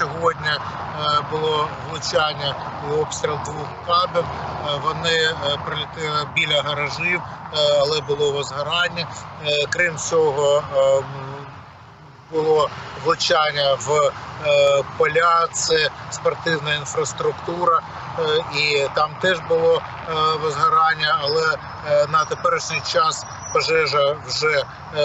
сьогодні е, було влучання і обстріл двох кабів. Е, Вони е, прилетіли біля гаражів, але було возгорання. Крім цього, е, було влучання в поля, це спортивна інфраструктура, і там теж було возгорання, але на теперішній час пожежа вже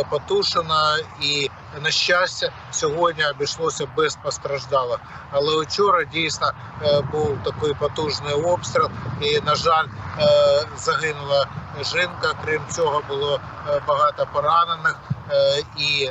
потушена і на щастя сьогодні обійшлося без постраждалих. Але вчора дійсно е, був такий потужний обстріл, і на жаль, е, загинула жінка. Крім цього, було е, багато поранених, і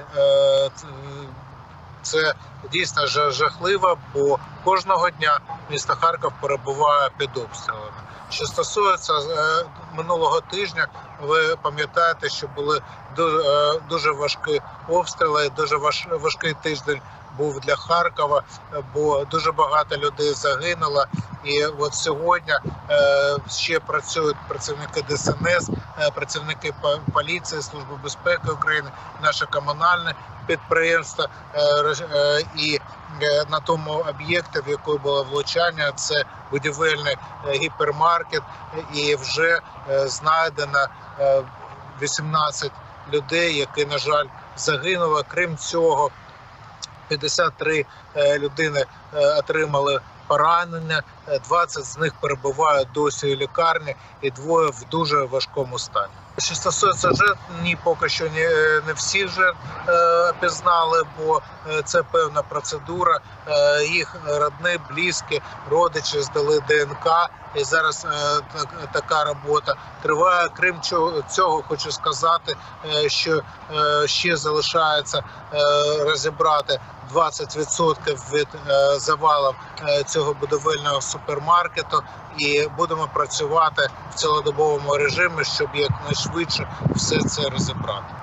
це дійсно жахливо, бо кожного дня місто Харків перебуває під обстрілами. Що стосується е, минулого тижня, ви пам'ятаєте, що були е, дуже важкі обстріли, дуже важ- важкий тиждень був для Харкова, е, бо дуже багато людей загинуло. І от сьогодні е, ще працюють працівники ДСНС, е, працівники по- поліції, служби безпеки України, наше комунальне підприємство і на тому об'єкті, в якому було влучання, це будівельний гіпермаркет, і вже знайдено е, 18 людей, які, на жаль, загинули. Крім цього, 53 е, людини е, отримали поранення, 20 з них перебувають досі у лікарні, і двоє в дуже важкому стані. Що стосується жертв, ні, поки що не, не всі жертв е, пізнали, бо е, це певна процедура. Е, їх родні, близькі, родичі здали ДНК, і зараз е, так, така робота триває. Крім цього, хочу сказати, е, що е, ще залишається е, розібрати 20% від е, завалів е, цього будівельного супермаркету, і будемо працювати в цілодобовому режимі, щоб якнайшвидше все це розібрати.